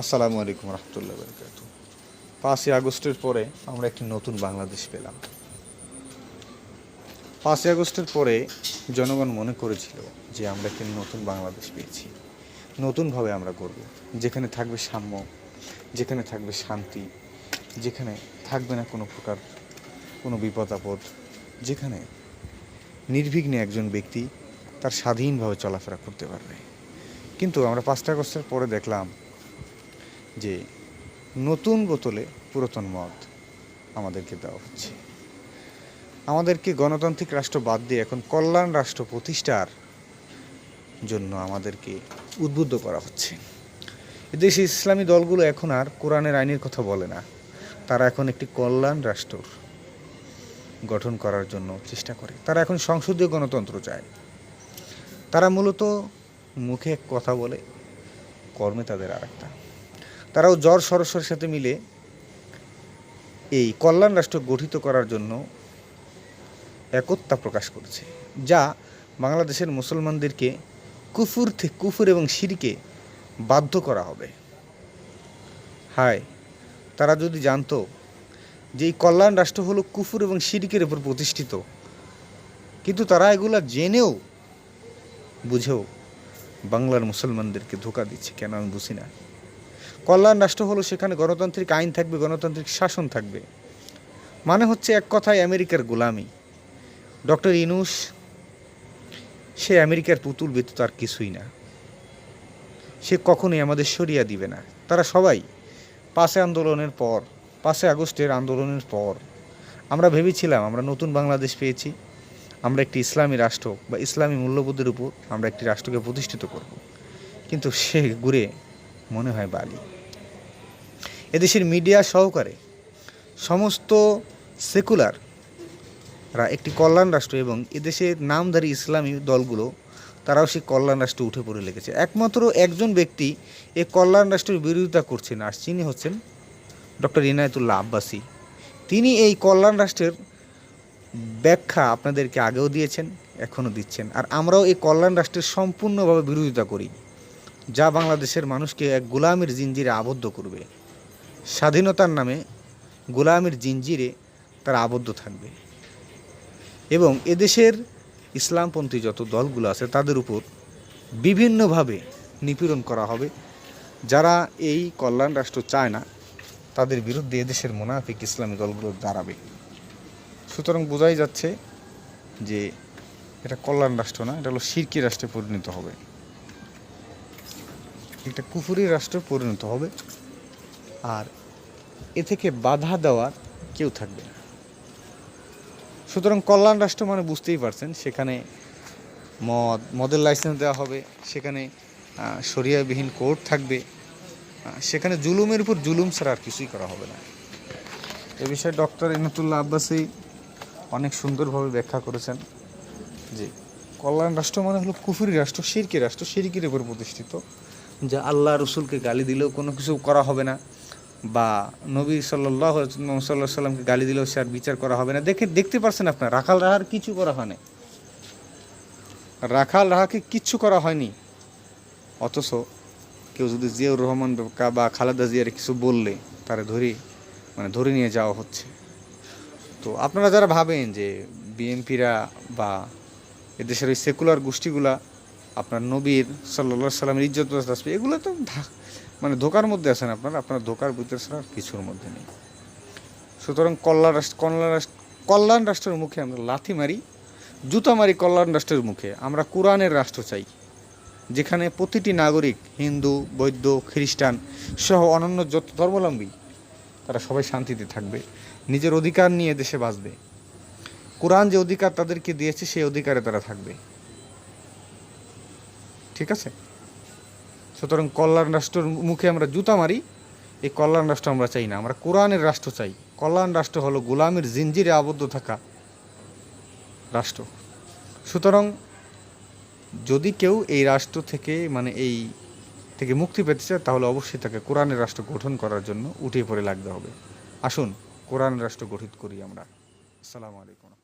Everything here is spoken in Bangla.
আসসালামু আলাইকুম রহমতুল্লাহ বরকাত পাঁচই আগস্টের পরে আমরা একটি নতুন বাংলাদেশ পেলাম। পাঁচই আগস্টের পরে জনগণ মনে করেছিল যে আমরা একটি নতুন বাংলাদেশ পেয়েছি। নতুনভাবে আমরা করব যেখানে থাকবে সাম্য, যেখানে থাকবে শান্তি, যেখানে থাকবে না কোনো প্রকার কোনো বিপদ আপদ, যেখানে নির্বিঘ্নে একজন ব্যক্তি তার স্বাধীনভাবে চলাফেরা করতে পারবে। কিন্তু আমরা পাঁচটা আগস্টের পরে দেখলাম যে নতুন বোতলে পুরাতন মদ আমাদেরকে দেওয়া হচ্ছে। আমাদেরকে গণতান্ত্রিক রাষ্ট্র বাদ দিয়ে এখন কল্যাণ রাষ্ট্র প্রতিষ্ঠার জন্য আমাদেরকে উদ্বুদ্ধ করা হচ্ছে। দেশে ইসলামী দলগুলো এখন আর কোরআনের আইনের কথা বলে না। তারা এখন একটি কল্যাণ রাষ্ট্র গঠন করার জন্য চেষ্টা করে। তারা এখন সংসদীয় গণতন্ত্র চায়। তারা মূলত মুখে কথা বলে, কর্মে তাদের আর একটা তারাও জ্বর সরস্বরের সাথে মিলে এই কল্যাণ রাষ্ট্র গঠিত করার জন্য একতা প্রকাশ করেছে, যা বাংলাদেশের মুসলমানদেরকে কুফুর থেকে কুফুর এবং সিরিকে বাধ্য করা হবে। হায়, তারা যদি জানতো যে এই কল্যাণ রাষ্ট্র হলো কুফুর এবং সিরিকের উপর প্রতিষ্ঠিত, কিন্তু তারা এগুলা জেনেও বুঝেও বাংলার মুসলমানদেরকে ধোকা দিচ্ছে, কেন আমি বুঝি না। কল্যাণ রাষ্ট্র হলো সেখানে গণতান্ত্রিক আইন থাকবে, গণতান্ত্রিক শাসন থাকবে। মানে হচ্ছে এক কথায় আমেরিকার গোলামি। ডক্টর ইনুস, সে আমেরিকার পুতুল ব্যতীত আর কিছুই না। সে কখনোই আমাদের সরিয়া দিবে না। তারা সবাই পাশে আন্দোলনের পর পাঁচে আগস্টের আন্দোলনের পর, আমরা ভেবেছিলাম আমরা নতুন বাংলাদেশ পেয়েছি, আমরা একটি ইসলামী রাষ্ট্র বা ইসলামী মূল্যবোধের উপর আমরা একটি রাষ্ট্রকে প্রতিষ্ঠিত করব। কিন্তু সে ঘুরে মনে হয় বালি। এদেশের মিডিয়া সহকারে সমস্ত সেকুলার রা একটি কল্যাণ রাষ্ট্র এবং এদেশের নামধারী ইসলামী দলগুলো, তারাও সেই কল্যাণ রাষ্ট্র উঠে পড়ে লেগেছে। একমাত্র একজন ব্যক্তি এই কল্যাণ রাষ্ট্রের বিরোধিতা করছেন, আর তিনি হচ্ছেন ডক্টর ইনায়তুল্লাহ আব্বাসী। তিনি এই কল্যাণ রাষ্ট্রের ব্যাখ্যা আপনাদেরকে আগেও দিয়েছেন, এখনও দিচ্ছেন। আর আমরাও এই কল্যাণ রাষ্ট্রের সম্পূর্ণভাবে বিরোধিতা করি। যা বাংলাদেশের মানুষকে এক গোলামের জিঞ্জিরে আবদ্ধ করবে। স্বাধীনতার নামে গোলামের জিঞ্জিরে তারা আবদ্ধ থাকবে। এবং এদেশের ইসলামপন্থী যত দলগুলো আছে, তাদের উপর বিভিন্নভাবে নিপীড়ন করা হবে। যারা এই কল্যাণ রাষ্ট্র চায় না, তাদের বিরুদ্ধে এদেশের মোনাফিক ইসলামী দলগুলো দাঁড়াবে। সুতরাং বোঝাই যাচ্ছে যে এটা কল্যাণ রাষ্ট্র না, এটা হলো শিরকি রাষ্ট্রে পরিণত হবে। একটা কুফুরি রাষ্ট্রে পরিণত হবে। আর এ থেকে বাধা দেওয়ার কেউ থাকবে না। সুতরাং কল্যাণ রাষ্ট্র মানে বুঝতেই পারছেন সেখানে মদ মদের লাইসেন্স দেওয়া হবে সেখানে আহ, শরিয়াবিহীন কোর্ট থাকবে সেখানে জুলুমের উপর জুলুম ছাড়া আর কিছুই করা হবে না। এ বিষয়ে ডক্টর ইনাতুল্লাহ আব্বাসী অনেক সুন্দরভাবে ব্যাখ্যা করেছেন যে কল্যাণ রাষ্ট্র মানে হলো কুফুরি রাষ্ট্র সিরকি রাষ্ট্র সিরকির উপর প্রতিষ্ঠিত। যে আল্লাহ রসুলকে গালি দিলেও কোনো কিছু করা হবে না বা নবী সাল্লাহ সাল্লাহ সাল্লামকে গালি দিলেও সে আর বিচার করা হবে না। দেখে দেখতে পারছেন আপনার, রাখাল রাহার কিছু করা হয়নি। রাখাল রাহাকে কিচ্ছু করা হয়নি। অথচ কেউ যদি জিয়াউর রহমান বা খালেদা জিয়ার কিছু বললে তারা ধরে মানে ধরে নিয়ে যাওয়া হচ্ছে। তো আপনারা যারা ভাবেন যে বিএনপিরা বা এদেশের ওই সেকুলার গোষ্ঠীগুলা আপনার নবীর সাল্লা সাল্লামের ইজ্জত আসবে। এগুলো তো মানে ধোকার মধ্যে আছেন আপনারা। আপনার ধোকার ভিতরে ছাড়া কিছুর মধ্যে নেই। সুতরাং কল্যাণ রাষ্ট্র কল্যাণ রাষ্ট্র কল্যাণ রাষ্ট্রের মুখে আমরা লাথি মারি, জুতা মারি কল্যাণ রাষ্ট্রের মুখে। আমরা কোরআনের রাষ্ট্র চাই, যেখানে প্রতিটি নাগরিক, হিন্দু, বৌদ্ধ, খ্রিস্টান সহ অন্যান্য যত ধর্মাবলম্বী, তারা সবাই শান্তিতে থাকবে। নিজের অধিকার নিয়ে দেশে বাঁচবে। কোরআন যে অধিকার তাদেরকে দিয়েছে, সেই অধিকারে তারা থাকবে। ঠিক আছে? সুতরাং কল্যাণ রাষ্ট্রের মুখে আমরা জুতা মারি, এই কল্যাণ রাষ্ট্র আমরা চাই না, আমরা কোরআনের রাষ্ট্র চাই। কল্যাণ রাষ্ট্র হলো গোলামের জিঞ্জিরে আবদ্ধ থাকা রাষ্ট্র। সুতরাং যদি কেউ এই রাষ্ট্র থেকে মানে এই থেকে মুক্তি পেতে চায়, তাহলে অবশ্যই তাকে কোরআনের রাষ্ট্র গঠন করার জন্য উঠে পড়ে লাগতে হবে। আসুন কোরআন রাষ্ট্র গঠিত করি আমরা। আসসালামু আলাইকুম।